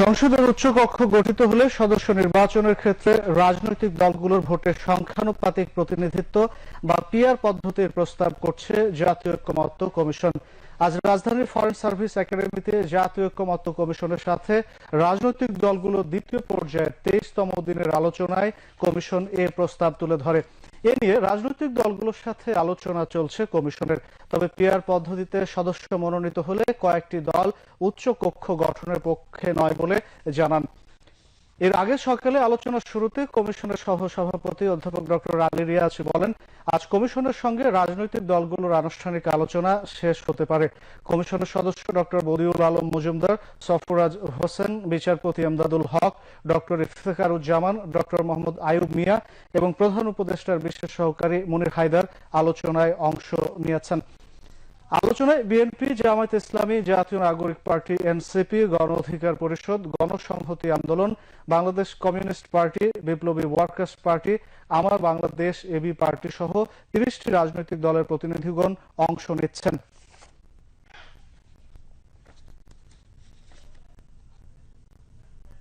সংসদের উচ্চকক্ষ গঠিত হলে সদস্য নির্বাচনের ক্ষেত্রে রাজনৈতিক দলগুলোর ভোটের সংখ্যানুপাতিক প্রতিনিধিত্ব বা পিআর পদ্ধতির প্রস্তাব করছে জাতীয় ঐক্যমত্য কমিশন। আজ রাজধানীর ফরেন সার্ভিস একাডেমিতে জাতীয় ঐক্যমত্য কমিশনের সাথে রাজনৈতিক দলগুলোর দ্বিতীয় পর্যায়ের তেইশতম দিনের আলোচনায় কমিশন এ প্রস্তাব তুলে ধরে। এ নিয়ে রাজনৈতিক দলগুলোর সাথে আলোচনা চলছে কমিশনের। তবে পিআর পদ্ধতিতে সদস্য মনোনীত হলে কয়েকটি দল উচ্চ কক্ষ গঠনের পক্ষে নয় বলে জানান এর আগে সকালে আলোচনার শুরুতে কমিশনের সহ সভাপতি অধ্যাপক ডক্টর আলী রিয়াজ বলেন, আজ কমিশনের সঙ্গে রাজনৈতিক দলগুলোর আনুষ্ঠানিক আলোচনা শেষ হতে পারে। কমিশনের সদস্য ডক্টর বদিউল আলম মজুমদার, সফরাজ হোসেন, বিচারপতি এমদাদুল হক, ডক্টর ইফতেখারুজ্জামান, ডক্টর মোহাম্মদ আয়ুব মিয়া এবং প্রধান উপদেষ্টার বিশেষ সহকারী মনির হায়দার আলোচনায় অংশ নিয়েছেন। আলোচনায় বিএনপি, জামায়াত ইসলামী, জাতীয় নাগরিক পার্টি, এনসিপি গণ Adhikar Parishad, Ganasamhati Andolan, Bangladesh communist party, Biplobi workers party, Amar Bangladesh, AB party সহ তিরিশটি রাজনৈতিক দলের প্রতিনিধিগণ অংশ নিচ্ছেন।